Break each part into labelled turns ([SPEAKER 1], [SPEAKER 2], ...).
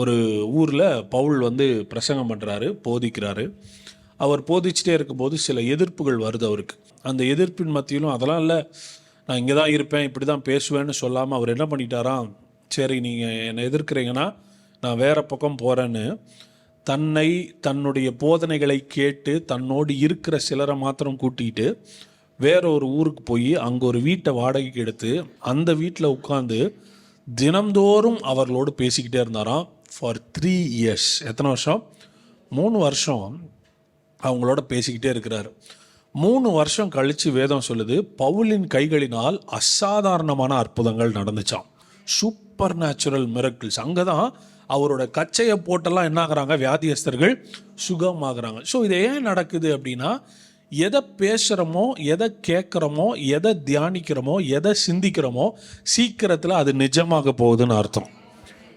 [SPEAKER 1] ஒரு ஊரில் பவுல் வந்து பிரசங்கம் பண்ணுறாரு போதிக்கிறாரு. அவர் போதிச்சுட்டே இருக்கும்போது சில எதிர்ப்புகள் வருது அவருக்கு. அந்த எதிர்ப்பின் மத்தியிலும் அதெல்லாம் இல்லை. நான் இங்கே தான் இருப்பேன் இப்படி தான் பேசுவேன்னு சொல்லாமல் அவர் என்ன பண்ணிட்டாராம்? சரி நீங்கள் என்னை எதிர்க்கிறீங்கன்னா நான் வேறு பக்கம் போகிறேன்னு தன்னை தன்னுடைய போதனைகளை கேட்டு தன்னோடு இருக்கிற சிலரை மாத்திரம் கூட்டிகிட்டு வேற ஒரு ஊருக்கு போய் அங்கே ஒரு வீட்டை வாடகைக்கு எடுத்து அந்த வீட்டில் உட்காந்து தினம்தோறும் அவர்களோடு பேசிக்கிட்டே இருந்தாராம். ஃபார் த்ரீ இயர்ஸ் எத்தனை வருஷம்? மூணு வருஷம் அவங்களோட பேசிக்கிட்டே இருக்கிறாரு. மூணு வருஷம் கழித்து வேதம் சொல்லுது பவுலின் கைகளினால் அசாதாரணமான அற்புதங்கள் நடந்துச்சாம். சூப்பர் நேச்சுரல் மிரக்கிள்ஸ் அங்கே தான் அவரோட கச்சையை போட்டெல்லாம் என்ன ஆகுறாங்க வியாதியஸ்தர்கள் சுகமாகறாங்க. ஸோ இது ஏன் நடக்குது அப்படின்னா எதை பேசுகிறோமோ எதை கேட்குறோமோ எதை தியானிக்கிறோமோ எதை சிந்திக்கிறோமோ சீக்கிரத்தில் அது நிஜமாக போகுதுன்னு அர்த்தம்.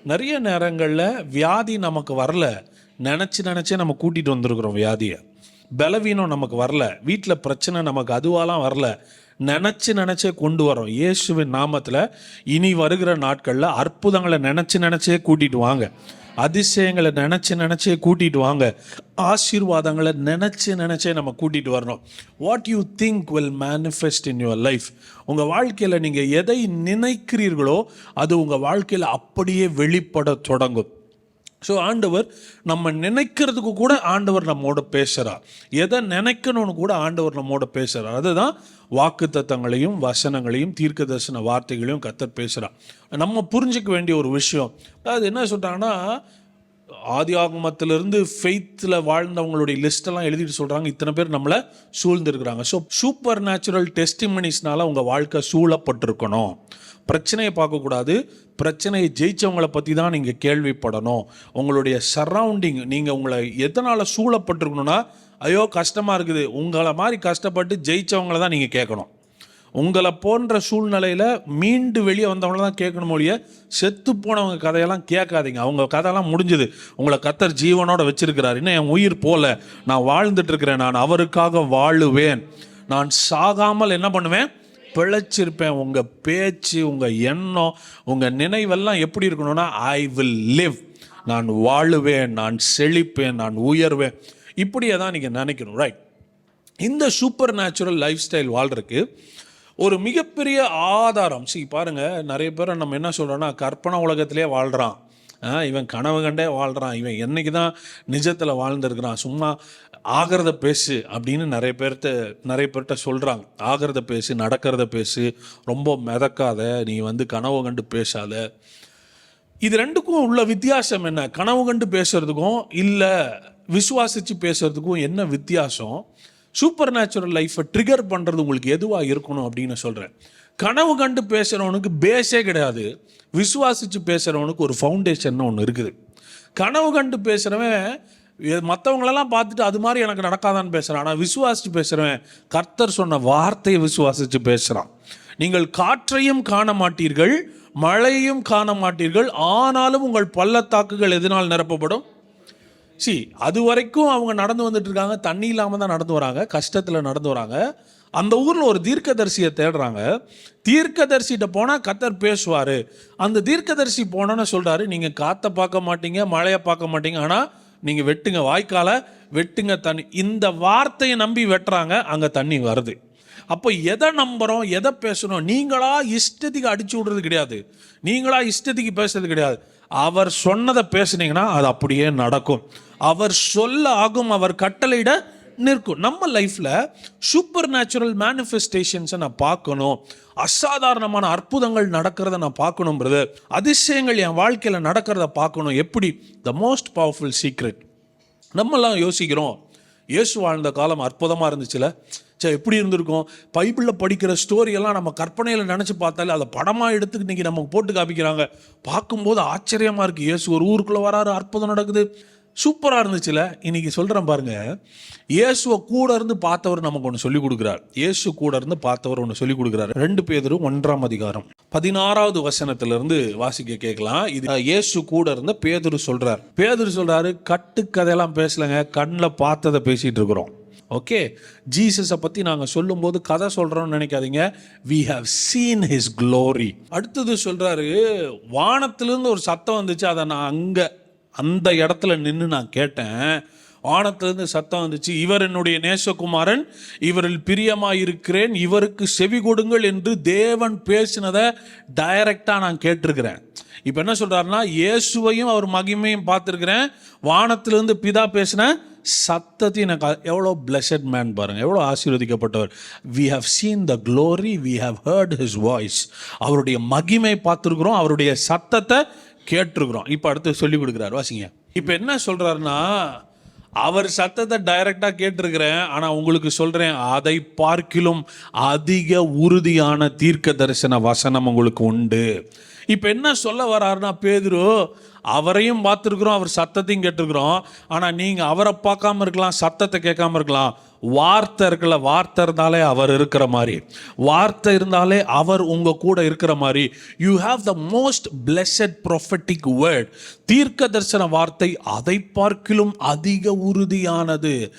[SPEAKER 1] நிறைய நேரங்களில் வியாதி நமக்கு வரல. நினச்சி நினச்சே நம்ம கூட்டிகிட்டு வந்திருக்கிறோம் வியாதியை. பலவீனம் நமக்கு வரல. வீட்டில் பிரச்சனை நமக்கு அதுவாலாம் வரல. நினச்சி நினச்சே கொண்டு வரோம். இயேசுவின் நாமத்தில் இனி வருகிற நாட்களில் அற்புதங்களை நினச்சி நினச்சே கூட்டிகிட்டு வாங்க. அதிசயங்களை நினச்சி நினச்சே கூட்டிகிட்டு வாங்க. ஆசீர்வாதங்களை நினச்சி நினச்சே நம்ம கூட்டிகிட்டு வரணும். What you think will manifest in your life உங்கள் வாழ்க்கையில் நீங்கள் எதை நினைக்கிறீர்களோ அது உங்கள் வாழ்க்கையில் அப்படியே வெளிப்பட தொடங்கும். ஸோ ஆண்டவர் நம்ம நினைக்கிறதுக்கு கூட ஆண்டவர் நம்மோட பேசுகிறார் எதை நினைக்கணும்னு கூட ஆண்டவர் நம்மோட பேசுகிறார் அதுதான் வாக்கு தத்தங்களையும் வசனங்களையும் தீர்க்க தரிசன வார்த்தைகளையும் கத்தர் பேசுகிறார் நம்ம புரிஞ்சிக்க வேண்டிய ஒரு விஷயம். அது என்ன சொல்கிறாங்கன்னா ஆதி ஆகமத்திலிருந்து ஃபெய்த்தில் வாழ்ந்தவங்களுடைய லிஸ்டெல்லாம் எழுதிட்டு சொல்கிறாங்க இத்தனை பேர் நம்மளை சூழ்ந்திருக்கிறாங்க. ஸோ சூப்பர் நேச்சுரல் டெஸ்டிமனிஸ்னால உங்கள் வாழ்க்கை சூழப்பட்டிருக்கணும். பிரச்சனையை பார்க்கக்கூடாது. பிரச்சனையை ஜெயிச்சவங்களை பற்றி தான் நீங்கள் கேள்விப்படணும். உங்களுடைய சரௌண்டிங் நீங்கள் உங்களை எதனால் சூழப்பட்டிருக்கணும்னா ஐயோ கஷ்டமாக இருக்குது. உங்களை மாதிரி கஷ்டப்பட்டு ஜெயிச்சவங்கள தான் நீங்கள் கேட்கணும். உங்களை போன்ற சூழ்நிலையில் மீண்டு வெளியே வந்தவங்கள தான் கேட்கணும் ஒழிய செத்து போனவங்க கதையெல்லாம் கேட்காதீங்க. அவங்க கதையெல்லாம் முடிஞ்சுது. உங்களை கத்தர் ஜீவனோட வச்சிருக்கிறார். இன்னும் என் உயிர் போல. நான் வாழ்ந்துட்டு இருக்கிறேன் நான் அவருக்காக வாழுவேன். நான் சாகாமல் என்ன பண்ணுவேன்? பிழைச்சிருப்பேன். உங்கள் பேச்சு உங்கள் எண்ணம் உங்கள் நினைவெல்லாம் எப்படி இருக்கணும்னா ஐ வில் லிவ் நான் வாழுவேன். நான் செழிப்பேன். நான் உயர்வேன். இப்படியே தான் நீங்கள் நினைக்கணும். ரைட் இந்த சூப்பர் நேச்சுரல் லைஃப் ஸ்டைல் வாழ்கிறதுக்கு ஒரு மிகப்பெரிய ஆதாரம். சி பாருங்கள் நிறைய பேரை நம்ம என்ன சொல்கிறோன்னா கற்பனை உலகத்திலே வாழ்கிறான் ஆ, இவன் கனவு கண்டே வாழ்கிறான் இவன் என்னைக்கு தான் நிஜத்தில் வாழ்ந்துருக்கிறான். சும்மா ஆகிறத பேசு அப்படின்னு நிறைய பேர்த்த நிறைய பேர்கிட்ட சொல்கிறாங்க ஆகிறத பேசு நடக்கிறத பேசு ரொம்ப மிதக்காத நீ வந்து கனவு கண்டு பேசாத. இது ரெண்டுக்கும் உள்ள வித்தியாசம் என்ன? கனவு கண்டு பேசுறதுக்கும் இல்லை விசுவாசித்து பேசுறதுக்கும் என்ன வித்தியாசம்? சூப்பர் நேச்சுரல் லைஃப்பை ட்ரிகர் பண்ணுறது உங்களுக்கு எதுவாக இருக்கணும் அப்படின்னு சொல்கிறேன் கனவு கண்டு பேசுகிறவனுக்கு பேஸே கிடையாது. விசுவாசித்து பேசுகிறவனுக்கு ஒரு ஃபவுண்டேஷன் ஒன்று இருக்குது. கனவு கண்டு பேசுகிறவன் மற்றவங்களெல்லாம் பார்த்துட்டு அது மாதிரி எனக்கு நடக்காதான்னு பேசுகிறான் ஆனால் விசுவாசித்து பேசுகிறவன் கர்த்தர் சொன்ன வார்த்தையை விசுவாசித்து பேசுகிறான் நீங்கள் காற்றையும் காண மாட்டீர்கள் மழையும் காண மாட்டீர்கள். ஆனாலும் உங்கள் பள்ளத்தாக்குகள் எதனால் நிரப்பப்படும்? சி அது வரைக்கும் அவங்க நடந்து வந்துட்டு இருக்காங்க. தண்ணி இல்லாமல் தான் நடந்து வராங்க. கஷ்டத்தில் நடந்து வராங்க. அந்த ஊரில் ஒரு தீர்க்கதரிசியை தேடுறாங்க. தீர்க்கதரிசிகிட்ட போனால் கத்தர் பேசுவார். அந்த தீர்க்கதரிசி போனோன்னு சொல்கிறாரு நீங்கள் காற்றை பார்க்க மாட்டீங்க மழையை பார்க்க மாட்டீங்க. ஆனால் நீங்கள் வெட்டுங்க. வாய்க்காலை வெட்டுங்க தண்ணி. இந்த வார்த்தையை நம்பி வெட்டுறாங்க. அங்கே தண்ணி வருது. அப்போ எதை நம்புகிறோம் எதை பேசணும் நீங்களா இஷ்டத்துக்கு அடிச்சு விடுறது கிடையாது. நீங்களா இஷ்டத்துக்கு பேசுறது கிடையாது. அவர் சொன்னதை பேசுனீங்கன்னா அது அப்படியே நடக்கும். அவர் சொல்ல ஆகும் அவர் கட்டளையிட நிற்கும். நம்ம லைஃப்பில் சூப்பர் நேச்சுரல் மேனிஃபெஸ்டேஷன்ஸை நான் பார்க்கணும். அசாதாரணமான அற்புதங்கள் நடக்கிறத நான் பார்க்கணும் பிரதர் அதிசயங்கள் என் வாழ்க்கையில் நடக்கிறத பார்க்கணும். எப்படி? த மோஸ்ட் பவர்ஃபுல் சீக்ரெட் நம்மலாம் யோசிக்கிறோம். இயேசு வாழ்ந்த காலம் அற்புதமாக இருந்துச்சுல? சே எப்படி இருந்திருக்கும்? பைபிளில் படிக்கிற ஸ்டோரியெல்லாம் நம்ம கற்பனையில் நினச்சி பார்த்தாலே அதை படமாக எடுத்து இன்னைக்கு நமக்கு போட்டு காமிக்கிறாங்க. பார்க்கும்போது ஆச்சரியமாக இருக்குது இயேசு ஒரு ஊருக்குள்ளே வராரு அற்புதம் நடக்குது. சூப்பராக இருந்துச்சுல. இன்றைக்கி சொல்கிறேன் பாருங்கள் இயேசுவை கூட இருந்து பார்த்தவர் நமக்கு ஒன்று சொல்லிக் கொடுக்குறார். இயேசு கூட இருந்து பார்த்தவர் ஒன்று சொல்லி கொடுக்குறாரு. ரெண்டு பேரும் ஒன்றாம் அதிகாரம். பதினாறாவது வசனத்திலிருந்து வாசிக்க கேட்கலாம். இது இயேசு கூட இருந்த பேதுரு சொல்கிறார் பேதுரு சொல்கிறாரு கட்டுக்கதையெல்லாம் பேசலைங்க. கண்ணில் பார்த்ததை பேசிகிட்டு இருக்கிறோம். ஓகே? ஜீசஸை பற்றி நாங்கள் சொல்லும்போது கதை சொல்கிறோம்னு நினைக்காதீங்க. We have seen his glory அடுத்தது சொல்கிறாரு வானத்திலிருந்து ஒரு சத்தம் வந்துச்சு. அதை நான் அங்கே அந்த இடத்துல நின்று நான் கேட்டேன். வானத்திலிருந்து சத்தம் வந்துச்சு இவர் என்னுடைய நேசகுமாரன் இவரில் பிரியமாயிருக்கிறேன் இவருக்கு செவி கொடுங்கள் என்று தேவன் பேசினதை டைரக்டாக நான் கேட்டிருக்கிறேன். இப்போ என்ன சொல்கிறாருன்னா இயேசுவையும் அவர் மகிமையும் பார்த்துருக்கிறேன். வானத்திலிருந்து பிதா பேசின சத்தத்தை எனக்கு எவ்வளோ பிளஸட் மேன் பாருங்கள் எவ்வளோ ஆசீர்வதிக்கப்பட்டவர். We have seen the glory we have heard his voice அவருடைய மகிமை பார்த்துருக்குறோம் அவருடைய சத்தத்தை கேட்டிருக்கிறோம். இப்போ அடுத்து சொல்லி கொடுக்குறாரு வாசிங்க. இப்போ என்ன சொல்கிறாருன்னா அவர் சத்தத்தை டைரக்டாக கேட்டிருக்கிறேன் ஆனால் உங்களுக்கு சொல்கிறேன் அதை பார்க்கிலும் அதிக உறுதியான தீர்க்க தரிசன வசனம் உங்களுக்கு உண்டு. இப்போ என்ன சொல்ல வர்றாருன்னா பேதுரு அவரையும் பார்த்துருக்குறோம் அவர் சத்தத்தையும் கேட்டிருக்கிறோம். ஆனால் நீங்கள் அவரை பார்க்காம இருக்கலாம் சத்தத்தை கேட்காம இருக்கலாம். வார்த்தை இருக்கல வார்த்தை இருந்தாலே அவர் இருக்கிற மாதிரி. வார்த்தை இருந்தாலே அவர் உங்க கூட இருக்கிற மாதிரி. You have the most blessed prophetic word தீர்க்க தரிசன வார்த்தை அதை பார்க்கிலும் அதிக உறுதியானது.